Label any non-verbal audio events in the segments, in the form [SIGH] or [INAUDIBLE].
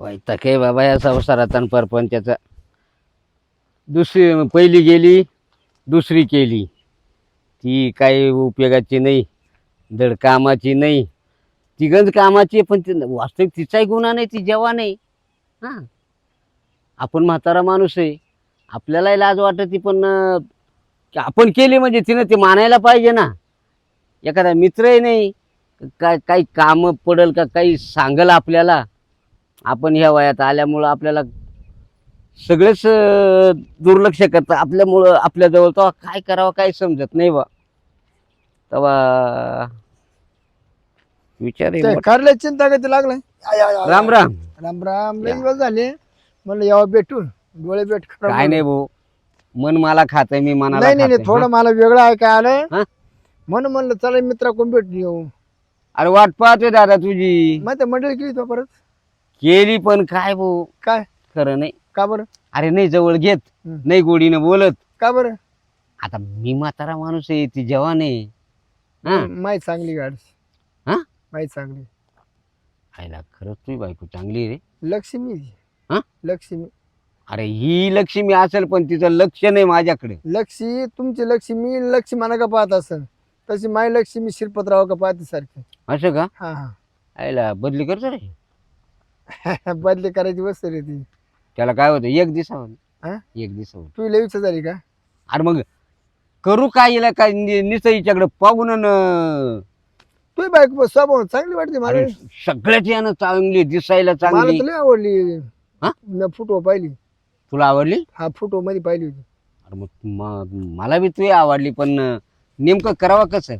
वाईट काय बाबा या संसारात आणि परपंचाचा. दुसरी पहिली गेली दुसरी केली. ती काही उपयोगाची नाही धड कामाची नाही. ती कामाची आहे, पण ती वास्तविक तिचाही गुन्हा नाही ती जेव्हा नाही हां. आपण म्हातारा माणूस आहे. आपल्यालाही लाज वाटते पण आपण केली म्हणजे तिनं ते मानायला पाहिजे ना. एखादा मित्रही नाही. काय काही कामं पडल का काही सांगल आपल्याला. आपण ह्या वयात आल्यामुळं आपल्याला सगळेच दुर्लक्ष करतात. आपल्यामुळं आपल्याजवळ तेव्हा काय करावं काही समजत नाही बा. तेव्हा विचार आहे ते चिंता कधी लागलाय? आय. राम राम. राम राम. लई. दिवस झाले. म्हणलं यावं भेटून. डोळे भेट खराब काय नाही भाऊ. मन मला खात मी मनाला नाही नाही नाही, खातंय, थोडं? मला वेगळं आहे काय आलं हं? म्हणून म्हणलं चला मित्रा कोण भेटून येऊ. अरे वाट पाहतोय दादा तुझी. मग ते मंडळी केली तो परत? केली पण काय भाऊ? काय? खरं नाही. का बरं? अरे नाही जवळ घेत. हं. नाही गोडीनं बोलत. का बरं? आता मी म्हातारा माणूस आहे ती जवान आहे. हा? माहीत चांगली गाडी हा? माहीत चांगली. आईला खरंच तुझी बायको चांगली रे. लक्ष्मी. हं? लक्ष्मी. अरे ही लक्ष्मी असेल पण तिचं लक्ष नाही माझ्याकडे. लक्ष्मी तुमची लक्ष्मी लक्ष्मी मला का पाहत असेल तशी माय लक्ष्मी शिरपतराव का पाहते सारखी. असं का? हा आईला बदली करतो रे. हा [LAUGHS] बदली करायची वस्तू रे ती. त्याला काय होतं एक दिवसावर हा? एक दिवसावर तू इच्छा झाली का? अरे मग करू काय हिला काय निसं हिच्याकडे पाहून अन- तू बायको स्वभाव चांगली वाटते मला. अरे सगळ्याच यानं चांगली दिसायला मला चांगली. तर लई आवडली. हा? मी फोटो पाहिली. तुला आवडली? हा फोटो मध्ये पाहिली होती. अरे मग म- मला बी तुही आवडली पण नेमकं करावं कसं?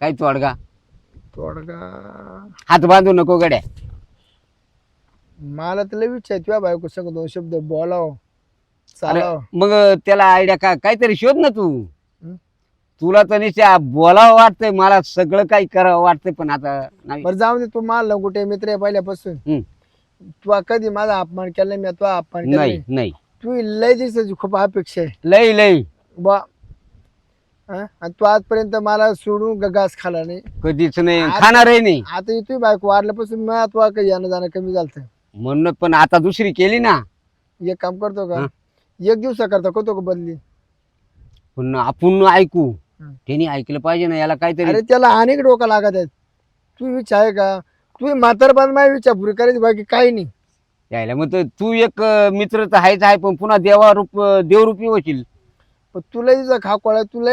काय तोडगा? थोडं हात बांधू नको गड्या. मला तर इच्छा आहे तुझ्या बायको सगळं दोन शब्द बोलाव अरे चालाव. मग त्याला आयडिया का काहीतरी शोध ना तू. हं? तुला तर निश्चय बोलावं वाटतंय मला सगळं काही करावं वाटतंय पण आता नाही. बरं जाऊ दे तू मला कुठे मित्र आहे पहिल्यापासून. हं. तू कधी माझा अपमान केला नाही, मी तुझा अपमान केला नाही नाही. नाही. तू लय दिवसाची खूप अपेक्षा आहे. लई लई. बा हं? आणि तू आजपर्यंत मला सोडून ग- घास खाला नाही. कधीच नाही खाणारही नाही. आता तू बायको वारल्यापासून मला तुला काही येणं जाणं कमी झालं म्हणून पण आता दुसरी केली ना. एक काम करतो का? हं. एक दिवसा करता करतो का बदली? पण आपण ऐकू. हं. त्यांनी ऐकलं पाहिजे ना याला काहीतरी अरे त्याला अनेक डोका लागत आहेत. तू विचार आहे का? तू म्हातारपण माझी विचार पुरी करायची बाकी काही नाही. यायला मग तर तू एक अं, मित्र तर आहेच आहे पण पुन्हा देवा रूप देवरूपी होशील. पण तुला तिचा खाकोळा तुला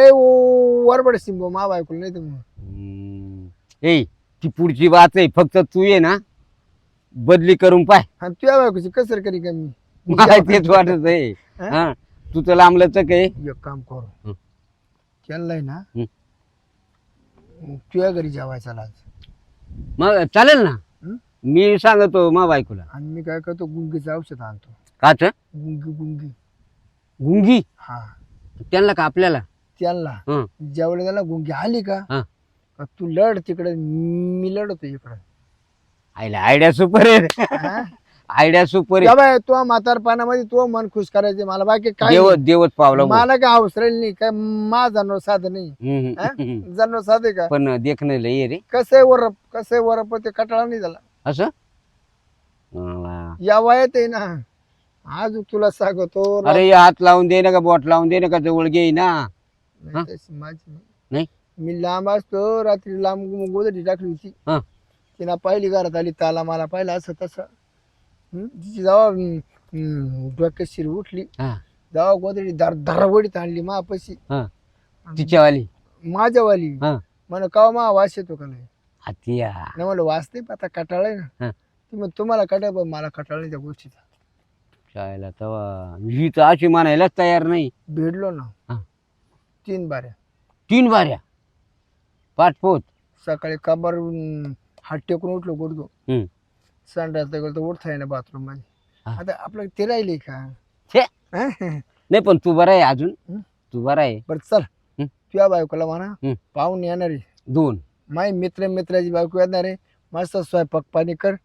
वरबड सिंबो मा बायकोला नाही तर मग. हम्म. ए ती पुढची बात आहे फक्त तू ये ना. बदली करून पाय. आणि तुझ्या बायकोची कसर करी का मी? मला तेच वाटत आहे. हं? हा तू तर लांबलंच काय एक काम करू. हं. केलंय ना? हं. तुझ्या घरी जेवायचा आज. मग चालेल ना? हं? मी सांगतो मा बायकोला. आणि मी काय करतो? गुंगीचं औषध आणतो. काच गुंगी गुंगी. गुंगी? हा. त्यांना का आपल्याला? त्यांना? हं. जेवढे त्याला गुंगी आली का? हं. का तू लढ तिकडे मी लढतो इकडे. आयला आयडिया सुपर आहे. आयडिया सुपर आहे. बाय तो म्हातारपणामध्ये तो मन खुश करायचे मला. बाकी काय देव नाही. देवच पावला भाऊ. मला काय अवसर नाही काय मा जाणव साधं नाही. हम्म, हम्म, हम्म. जाणव साधे का? पण देखणं आहे रे. कसं वरप कसं वरप? ते कटाळा नाही झाला. असं. या वयात आहे ना आज तुला सांगतो अरे हात लावून दे ना का बोट लावून दे ना का जवळ घे ना. नाही, तशी माझी नाही. नाही? मी लांब असतो रात्री लांब गोदडी टाकली होती. हा. तिनं पाहिली घरात आली ताला मला पाहिलं असं तसं. हं? तिची हं, डोक्यात शिर उठली हा. जेव्हा गोदडी दर दरवडीत आणली मापाशी हा. तिच्यावाली? माझ्यावाली. हा. म्हण का मा वास येतो का नाही म्हणलं वास नाही आता कटाळ आहे ना. हा. ती मग तुम्हाला कटाळ पण मला कटाळ नाही त्या गोष्टीचा. चायला तवा ही तर अशी म्हणायलाच तयार नाही. भेटलो ना. तीन बाऱ्या. तीन बाऱ्या? पाठपोत? सकाळी कबर अं, हात टेकून उठलो गुडगो हम्म. संडास गेलो तर उठता ना बाथरूममध्ये. हा. आता आपलं ते राहिले का? छे. हा? नाही पण तू बरा आहे अजून. हं? तू बरा आहे. बरं चल. हं? तुझ्या बायकोला म्हणा हं. पाहून येणार आहे. दोन. माय मित्र मित्राची बायको येणार आहे. मस्त स्वयंपाक पाणी कर.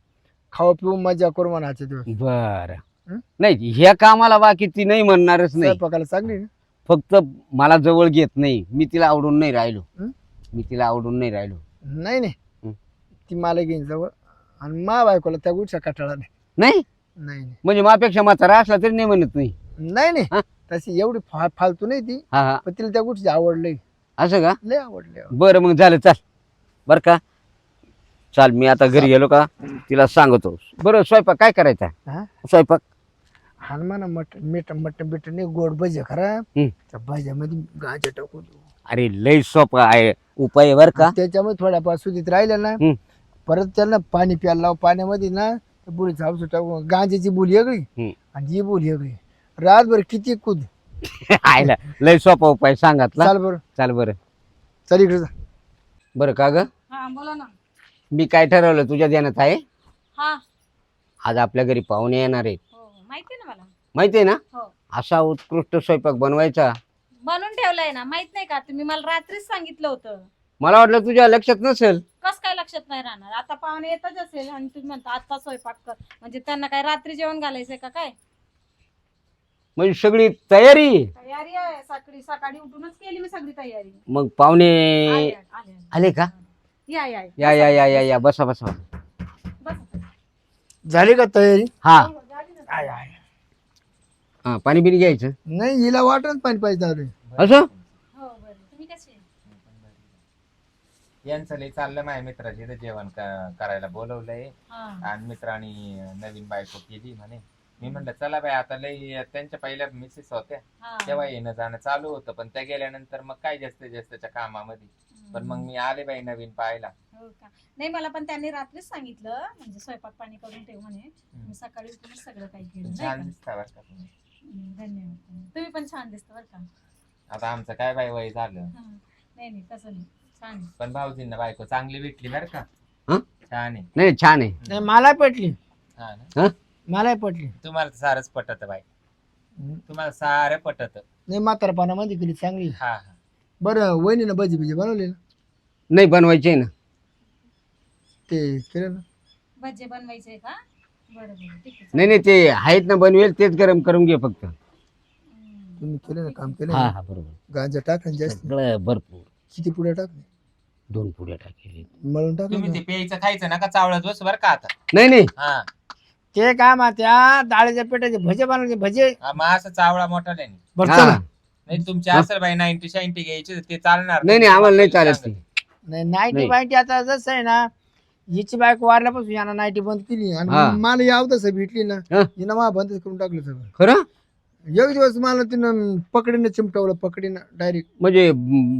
खाऊ पिऊ मजा करू म्हणा दिवस. बर. हं? नाही ह्या कामाला बाकी ती नाही म्हणणारच नाही. स्वयंपाकाला चांगली ना? फक्त मला जवळ घेत नाही. मी तिला आवडून नाही राहिलो. हं? मी तिला आवडून नाही राहिलो. नाही नाही. ती मला घेईन जवळ. आणि मा बायकोला त्या गुडच्या कटाळा नाही नाही? नाही नाही. म्हणजे मापेक्षा म्हातारा असला तरी नाही म्हणत नाही नाही नाही. हा? तशी एवढी फा फालतू नाही ती. हा हा. पण तिला त्या गुडची आवडली. असं का? लय आवडले बरं मग झालं चाल. बरं का? चाल मी आता घरी गेलो का? तिला सांगतो. बरं स्वयंपाक काय करायचा? हा? स्वयंपाक? हनुमान मटन मीठ मटन बिट नाही गोड भजे खरा. हम्म. त्या भाज्यामध्ये गाजर टाकून. अरे लय सोपा आहे. उपाय बरं का? त्याच्यामध्ये थोड्या सुधीत राहिलं ना. हम्म. परत त्यांना पाणी प्यायला लाव पाण्यामध्ये ना त्या बुलीचा टाकून गांजेची बुली वेगळी हम्म. आणि ही बुली वेगळी. रातभर किती कूद? [LAUGHS] आयला लय सोपा उपाय सांगितला. चाल बरं. चाल बरं. चल इकडे जा. बरं का ग? हा बोला ना. मी काय ठरवलं तुझ्या ध्यानात आहे? हा. आज आपल्या घरी पाहुणे येणार आहेत. हो हो. माहिती आहे ना मला? माहिती आहे ना? हो. असा उत्कृष्ट स्वयंपाक बनवायचा. बनवून ठेवलंय ना माहीत नाही का? तुम्ही मला रात्रीच सांगितलं होतं. मला वाटलं तुझ्या लक्षात नसेल. लक्षात नाही राहणार. आता पाहुणे येतच असेल आणि तुम्ही म्हणता आता स्वयंपाक कर. म्हणजे त्यांना काय रात्री जेवण घालायचंय का काय? म्हणजे सगळी तयारी? तयारी आहे. सकाळी सकाळी उठूनच केली मी सगळी तयारी. मग पाहुणे आले, आले, आले. आले का? या या या. या या या या या. बसा बसा. बसा. झाली का तयारी? हा. हो, हो, झाली ना. आय, आय. हा पाणी बिणी घ्यायचं? नाही हिला वाटत पाणी पाहिजे दारू असं हो बरं तुम्ही कसे यांचं लय चाललं माझ्या मित्राचे इथं जेवण क- करायला बोलवलंय. हा. आणि मित्रांनी नवीन बायको केली म्हणे. मी म्हणलं चला बाई आता लय त्यांच्या पहिल्या मिसेस होत्या. हा. तेव्हा येणं जाणं चालू होतं पण त्या गेल्यानंतर मग काय जास्त जास्तच्या कामामध्ये? पण मग मी आले बाई नवीन पाहायला. हो का? नाही मला पण त्यांनी रात्रीच सांगितलं म्हणजे स्वयंपाक पाणी करून ठेव म्हणे. मी सकाळी उठूनच सगळं काही केलं नाही छान का? दिसता बरं का तुम्ही. हम्म, धन्यवाद. तुम्ही पण छान दिसता बरं का? आता आमचं काय बाई वय झालं? हा. नाही नाही तसं नाही. छान. पण भाऊजींना बायको चांगली भेटली बरं का. हं? छान आहे. नाही छान आहे. नाही मला पटली. हा ना? हा? मला पटली. तुम्हाला तर सारंच पटत बाई. तुम्हाला सारं पटत. नाही म्हातारपणामध्ये केली चांगली हा हा. बरं वहिनीनं भजी बिजी बनवली ना? नाही बनवायचे ना. ते केलं ना? भजे बनवायचे का? बरं बरं ठीक आहे नाही नाही ते आहेत ना बनवेल तेच गरम करून घे फक्त. तुम्ही केलं ना काम केलं हा ना? हा बरोबर. गांजा टाकन जास्त. सगळं भरपूर. किती पुढे टाकले दोन पुड्या टाकेल मळून तुम्ही ना. ते प्यायचं खायचं नका चावळत बस बरं का आता नाही नाही हा ते काय मा त्या डाळीच्या पेटाचे भजे बनवले भजे हा, मग असं चावळा मोठा नाही बरं हा. चला. नाही तुमची असेल बाई नाईन्टी शाईन्टी घ्यायची तर ते चालणार नाही नाही आम्हाला नाही चालत ते नाही नाईटी नाही. बायटी आता जसं आहे ना हिची बायको वारल्यापासून यानं नाईटी बंद केली आणि हा. मला याव तसं भेटली ना हा. हिनं मला बंदच करून टाकलं सगळं खरं एक दिवस मला तिनं पकडीनं चिमटवलं पकडीनं डायरेक्ट म्हणजे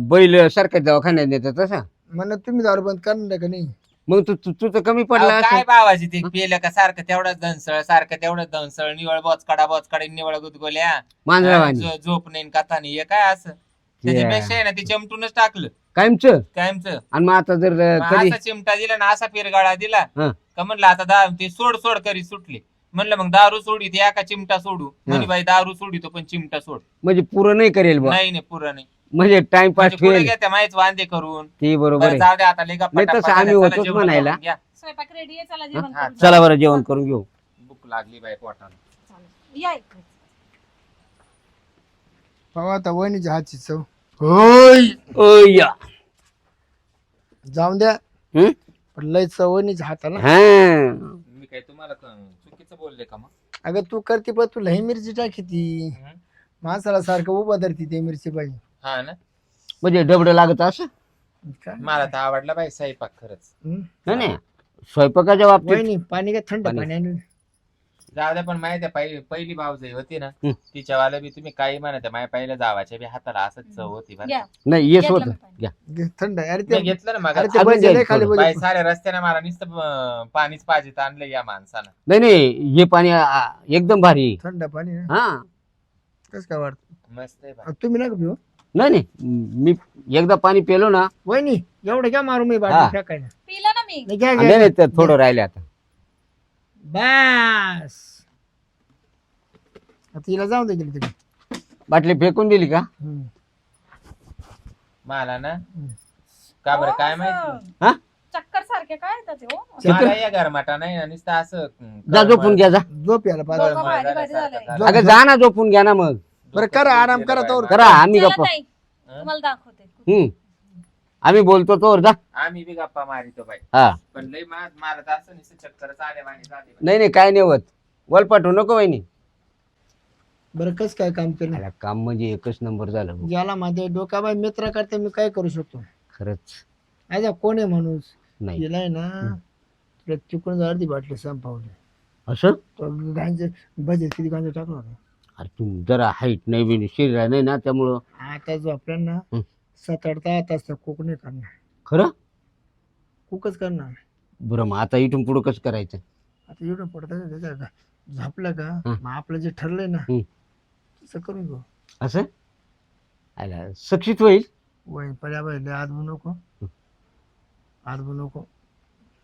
बैल सारख्या दवाखान्यात नेतात तसा? म्हणलं तुम्ही दारू बंद करणार का नाही? मग तू तू- तुझं कमी अहो, पडला काय भावाची ते पेलं का सारखं तेवढंच दंसळ सारखं तेवढंच दंसळ निवळ बोचकडा बोचकडा निवळ गुदगोल्या. मांजरावानी झो- झोप नाही न कथा नाही हे काय असं? त्याच्यापेक्षा आहे ना ते चिमटूनच टाकलं. कायमच? कायमच. आणि मग आता जर अ, मग कधी? असा चिमटा दिला ना असा पिरगाळा दिला हा. का म्हणलं आता दा ते सोड सोड करी सुटले. म्हणलं मग दारू सोडी ते एका चिमटा सोडू. म्हणे बाई दारू सोडितो पण चिमटा सोड. म्हणजे पुरं नाही करेल बा. नाही नाही पुरं नाही. म्हणजे टाइमपास म्हणजे पुढे ठेवेल घेत्या माहीत वांदे करून. ते बरोबर बरं आहे. जाऊ दे आता लय गप्पा नाही तसं टप्पा आम्ही झाल्या. होतोच चला जेवण म्हणायला. करून घ्या. स्वयंपाक रेडी आहे चला जेवण हा, करून चला बरं जेवण करून घेऊ. भूक लागली बाई पोटाला चालेल. या इकडे. पावा आता वहिनीच्या हातची चव. होय ओ या. जाऊन द्या. हं? पण लय चव वहिनीच्या हाताला हा. मी काय तुम्हाला क- चुकीचं बोलले का मग? अगं तू करते पण तू लई मिरची टाकी ती? माणसाला सारखं उभा धरती ते मिरची बाई. हा ना? म्हणजे डबडं लागत असं? काय? मला तर आवडला बाई स्वयंपाक खरंच. हं? नाही नाही. स्वयंपाकाच्या बाबतीत वहिनी पाणी काय थंड पाणी. जाऊ द्या पण माहिती आहे पहिली पहिली भाऊजाई होती ना हं. तिच्यावाला बी तुम्ही काही म्हणत आहे, माझ्या पहिल्या जावाच्या बी हाताला असंच चव होती बरं. नाही येस घेतलं होत. घ्या घे, थंड आहे. अरे मी ते घेतलं ना मग अरे ते घ्या खाली. बाई साऱ्या रस्त्याने मला नुसतं अं, पाणीच पाहिजे आणलं या माणसानं नाही नाही हे पाणी आ, एकदम भारी आहे. थंड पाणी हा कसं काय वाटत मस्त आहे बाई. तुम्ही नका पिऊ नाही नाही मी एकदा पाणी पेलो ना वहिनी एवढं काय मारू मी हा. बाटली फेकायला पिलं ना मी नाही, घ्या, नाही घ्या. नाही तर थोडं राहिले आता बस. आता हिला जाऊ दे गेली तिकडे. बाटली फेकून दिली का? हं. मला ना? का बरं काय माहिती? हा? चक्कर सारखे काय येतात ते हो? मला या गरमाटा नाही ना नुसतं असं जा झोपून घ्या जा. झोप यायला पाहिजे. डोकं भारी भारी झाल्यासारखं झालंय. झालं. अगं जा ना झोपून घ्या ना मग. बरं करा आराम करा तोवर करा आम्ही चला गप्पा. ताई, तुम्हाला दाखवते. हम्म. आम्ही बोलतो तोवर जा. आम्ही बी गप्पा मारितो बाई. हा. पण लय मा- मला तर असं नाही चक्कर वाणी जाते नाही नाही काय नाही होत. वल पाठवू नको वहिनी. बरं कस काय काम केलं? काम म्हणजे एकच नंबर झालं भाऊ. याला माझ्या डोक्याबाई मित्र करते मी काय करू शकतो? खरंच. अच्छा कोण आहे माणूस? नाही. गेलाय ना तुला चुकून अर्धी बाटली संपावली. असं? तो गांजे बजेट किती गांजे टाकला होता? अरे तू जरा हाईट नाही बी शरीर नाही ना त्यामुळं. आता जो आपल्याला हं. सात आठ दहा तास तर कुक नाही करणार. खरं? कुकच करणार. बरं मग आता इथून पुढं कसं करायचं? आता एवढं पडतं झापलं का? हं. मग आपलं जे ठरलंय ना. तसं करून घेऊ. असं? आला सक्षित होईल? वय पर्या बाई लय आदबू नको. आदबू नको.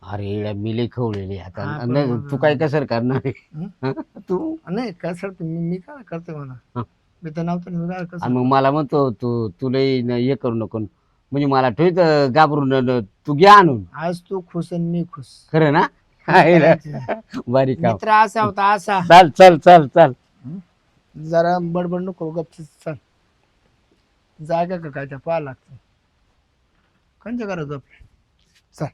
अरे येड्या मी लई खवलेली आता नाही. तू काय कसर करणार आहे? हं? तू? नाही काय सर मी मी काय करते म्हणा? हं. मी तर नव्हतं आणि कसं? मग मला म्हणतो तू तुलाही न- हे करू नको. म्हणजे मला ठेवत घाबरून न- तू घ्या आणून. आज तू खुश आणि मी खुश खरं ना? [LAUGHS] आहे ना? [LAUGHS] बारीक. मित्र असा होता असा. चाल चल चल चल. जरा बडबड नको गपची चल. जागा का काय त्या पाहा लागतं. कंच्या करा गप चल.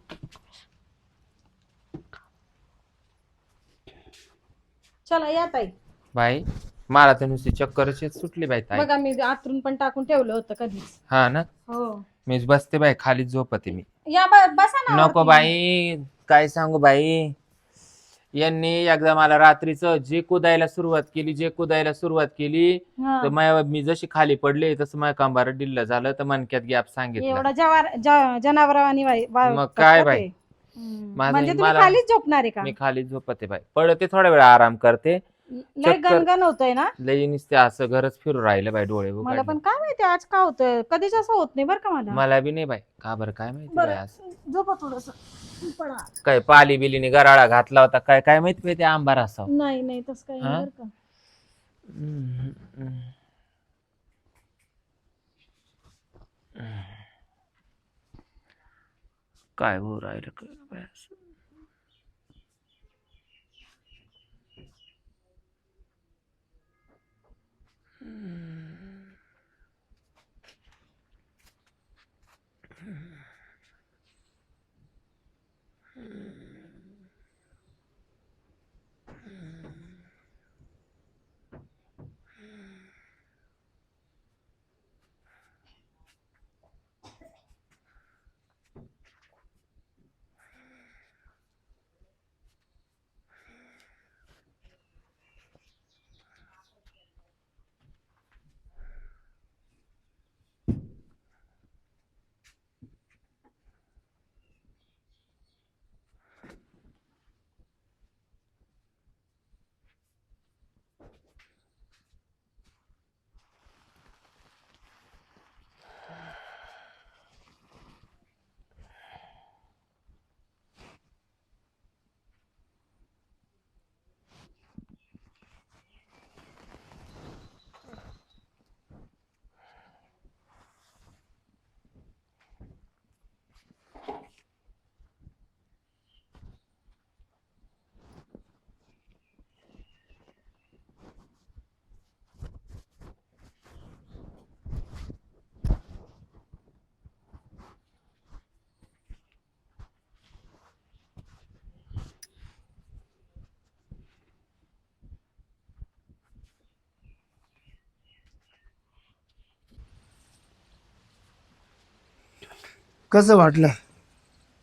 चला या ताई. बाई. मला तर नुसती चक्करच येत सुटली बाई ताई बघा मी आतरून पण टाकून ठेवलं होतं कधीच हा ना हो मी बसते बाई खाली झोपते मी या ब- बसा ना नको वरती. बाई काय सांगू बाई यांनी एकदा मला रात्रीचं जे कुदायला सुरुवात केली जे कुदायला सुरुवात केली हा. तर माय- मी जशी खाली पडले तसं माझ्या कांबार डिल्ल झालं तर मनक्यात गॅप सांगितलं एवढा जवार ज- जनावरावानी वाई- वा- मग काय. बाई? हम्म. माझं- म्हणजे तुम्ही मला- खालीच झोपणार आहे का मी खाली झोपते बाई पडते थोडा वेळ आराम करते लय चक्कर- गणगण होतोय ना? लई नुसते असं घरच फिरू राहिलं बाई डोळे मला उघडले. पण काय माहिती आज का होतंय? कधीच असं होत नाही बरं का मला. मला बी नाही बाई. का बरं? काय माहिती बाई बरं असं. झोपा थोडस. पडा. काय पाली बिलीने गराळा घातला होता काय? काय माहिती बाई ते आंबार असावं. नाही नाही तसं काही नाही? बरं का. काय हो राहिलं काय बाई असं? Hmm. कसं वाटलं?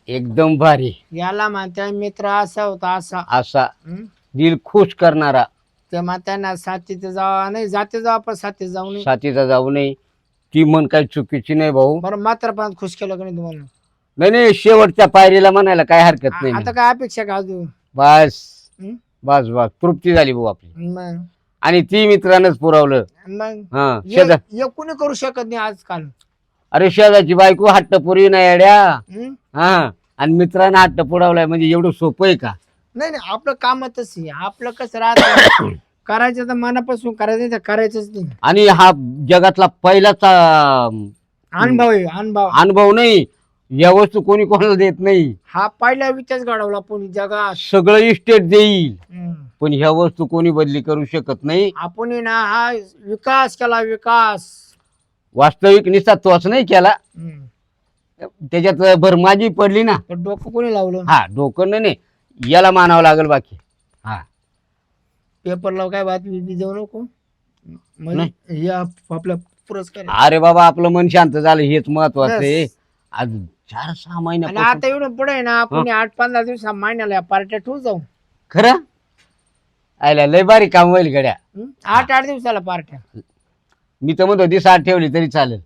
एकदम भारी. याला म्हणता मित्र असा होता असा. असा. हं? दिल खुश करणारा. त्या मात्यांना साथीचं जावा नाही जाते जावा पण साथी जाऊ नये. साथीचा जाऊ नये. ती मन काही चुकीची नाही भाऊ. बरं मात्र पण खुश केलं का नाही तुम्हाला? नाही नाही शेवटच्या पायरीला म्हणायला काय हरकत नाही आता काय अपेक्षा का अजून? बस. हं? बस बस. तृप्ती झाली भाऊ आपली. मग? आणि ती मित्रानंच पुरवलं. मग? हा शेजा हे कोणी करू शकत नाही आजकाल. अरे शेजाची बायको हट्ट पुरी नाही अड्या हं? हा. आणि मित्रानं हट्ट पुरवलाय म्हणजे एवढं सोपं आहे का? नाही नाही आपलं कामच आहे. आपलं कसं राहत? [COUGHS] करायचं तर मनापासून करायचं नाही तर करायचंच नाही. आणि हा जगातला पहिलाच अं, अनुभव आहे अनुभव. अनुभव नाही. या वस्तू कोणी कोणाला देत नाही. हा पहिला विचार घडवला कोणी जगात. सगळं इस्टेट देईल. पण ह्या वस्तू कोणी बदली करू शकत नाही. आपण ना हा विकास केला विकास. वास्तविक निसा तोच नाही केला. त्याच्यात भरमाजी पडली ना. पण डोकं कोणी लावलं? हा डोकं नाही, नाही. याला मानावं लागेल बाकी. हा. पेपरला काय बातमी बी देऊ नको? म्हणजे या आपला पुरस्कार आहे. अरे बाबा आपलं मन शांत झालं हेच महत्वाचं आहे. आज चार सहा आणि महिन्या आता एवढं पुढे आहे ना आपण आठ पंधरा दिवसा महिन्याला या पार्ट्या ठेवू जाऊ. खरं? आयला लय बारी काम होईल गड्या. हं? आठ आठ दिवसाला पार्ट्या. मी तर म्हणतो ती साठ ठेवली तरी चालेल.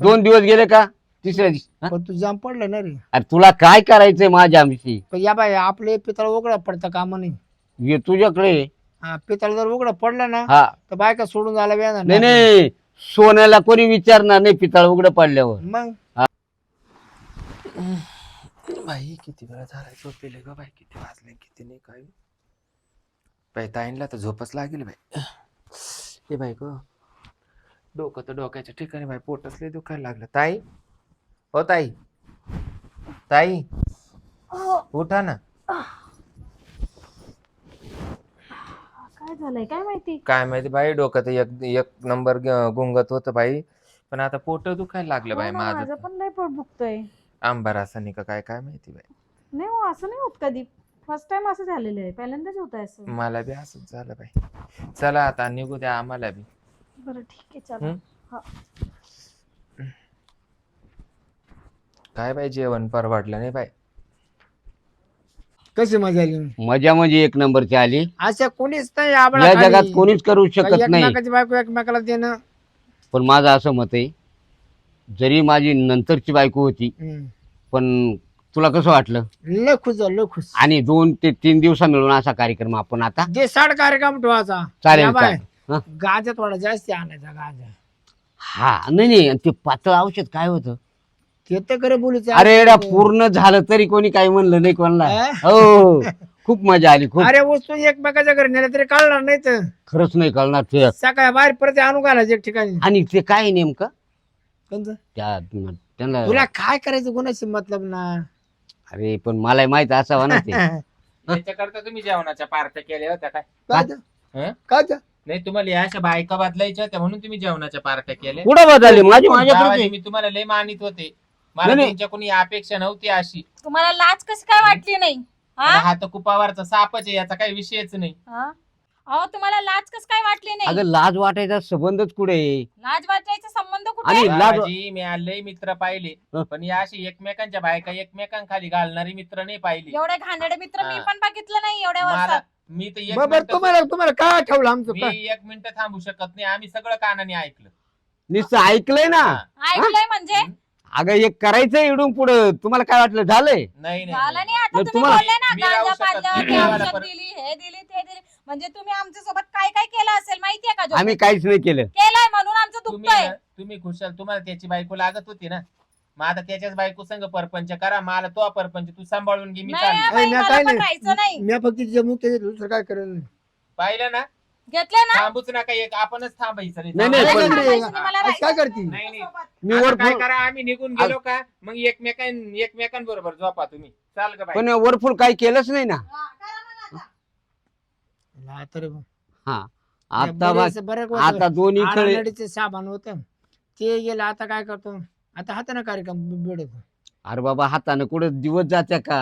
दोन दिवस गेले का? तिसऱ्या दिवशी हा? पण तू जाम पडलं ना रे. अरे तुला काय करायचंय माझ्या आमची पण या बाय आपले पितळ उघडं पडतं कामा नाही. ये तुझ्याकडे. हा पितळ जर उघडं पडलं ना हा. तर बायका सोडून जायला वेळ नाही. नाही सोन्याला कोणी विचारणार नाही पितळ उघडं पडल्यावर. मग? बाई किती वेळा झाला झोपेले ग बाई किती वाजले किती नाही काय. बाई ताईनला तर झोपच लागेल बाई. हे बाई ग. डोकं तर डोक्याच्या ठिकाणी बाई पोटच लय दुखायला लागलं. ताई? हो ताई. ताई उठा ना. काय झालंय? काय माहिती? काय माहिती बाई डोकं तर एक एक नंबर ग- गुंगत होतं बाई. पण आता पोट दुखायला लागलं बाई हो ना, माझं माझं पण लय पोट दुखतोय. आंबार असं नाही का काय काय माहिती बाई. नाही हो असं नाही होत कधी. फर्स्ट टाइम असं झालेलं आहे. पहिल्यांदाच होत आहे असं. मला बी असंच झालं बाई. चला आता निघू द्या आम्हाला बी. बरं ठीक आहे चला. हं? काय बाई जेवण परवडलं नाही बाई. कशी मजा आली? मजा म्हणजे एक नंबरची आली. अशा कोणीच नाही या आम्हाला जगात. कोणीच करू काही शकत नाही. एकमेकाची बायको एकमेकाला देणं. पण माझं असं मत आहे जरी माझी नंतरची बायको होती. पण तुला कसं वाटलं? लय खुश झालं लय खुश आणि दोन ते तीन दिवसा मिळून असा कार्यक्रम आपण आता जे साड कार्यक्रम ठेवायचा. चालेल या बाय, चालेल. हं? गाजा थोडा जास्त आणायचा गाजा हा नाही नाही ते पातळ औषध काय होतं ते तर खरं बोलूच अरे एवढा पूर्ण झालं तरी कोणी काही म्हणलं नाही कोणाला अं? हो खूप मजा आली खूप अरे वस्तू एकमेकाच्या घरी नेल्या तरी कळणार नाही तर खरंच नाही कळणार ते सकाळी बाहेर परत आणू घालायचं एक ठिकाणी आणि ते काय नेमकं कोणतं? त्या त्यांना तुला काय करायचं कोणाशी मतलब ना अरे पण मला माहीत असावं ना ते [LAUGHS] त्याच्याकरता तुम्ही जेवणाच्या पार्ट्या केल्या होत्या काय काय? हं? काय? नाही तुम्हाला या अशा बायका बदलायच्या होत्या म्हणून तुम्ही जेवणाच्या पार्ट्या केल्या. कुठं बदलली? माझी मी तुम्हाला लय मानित होते. मला नाही, नाही. तुमच्याकडून ही अपेक्षा नव्हती अशी. तुम्हाला लाज कशी काय वाटली नाही? हा? हा तर कुपावरचा सापच आहे याचा काही विषयच नाही. हा? अहो तुम्हाला लाज कस काय वाटली नाही? अगं लाज वाटायचा संबंधच कुठे? आहे? लाज वाटायचा संबंध कुठे? आणि आहे? लाज बाबाजी, मी लय मित्र पाहिले. हं. पण या अशी एकमेकांच्या बायका एकमेकांखाली घालणारी मित्र नाही पाहिली. एवढे घाणेरडे मित्र मी हा. पण बघितलं नाही एवढ्या मला वर्षात. मी तर एक बरं मिनिटं- तुम्हाला तुम्हाला काय ठेवलं आमचं? मी काय? एक मिनिट थांबू शकत नाही. आम्ही सगळं कानाने ऐकलं. नुसतं ऐकलंय ना? ऐकलंय म्हणजे? अगं एक करायचंय इडून पुढं. तुम्हाला काय वाटलं? झालंय? नाही झालं नाही. नाही आता मग तुम्ही तुम्हाला- बोलले ना मी राहू गांजा शकत पाजलं नाही. ते मला औषध परत- दिली हे दिली ते दिली. म्हणजे तुम्ही आमच्यासोबत काय काय केलं असेल माहितीये का जो आम्ही काहीच नाही केलं. केलंय म्हणून आमचं तुम्ही दुखतंय. ना- तुम्ही खुशाल. तुम्हाला त्याची बायको लागत होती ना? मग आता त्याच्याच बायको संग परपंच करा मला तो परपंच तू सांभाळून घे मी नाही चाललो. बाई, नाही, मला काय पण नाही. राहायचं नाही. मी फक्त तिच्या दुसरं काय करेल? नाही. पाहिलं ना? घेतले ना? थांबूच नका एक आपणच थांबायचं नाही, नाही, मला पण- पण नाही, राहायचं नाही, मला आज काय राहायचं करते? नाही. नाही मी आता वर काय करा आम्ही निघून गेलो का? मग एकमेकां एकमेकांबरोबर झोपा तुम्ही. चाल का बाई. पण वरफुल काही केलंच नाही ना? हा, करा मग आता. रे. हा. आता बरं. आता दोन्ही कडे साबण होत. ते गेलं आता काय करतो? आता हाताने कार्यक्रम बेडत अरे बाबा हाताने कुठं दिवस जात्या का?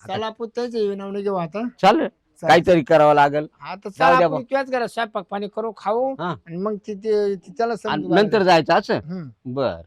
चला पुत्याचे येऊन घेऊ आता. चाल काहीतरी करावं लागेल. आता जाऊ चला स्वयंपाक पाणी करू खाऊ हा. आणि मग तिथे त्याला आणि नंतर जायचं असं. बर.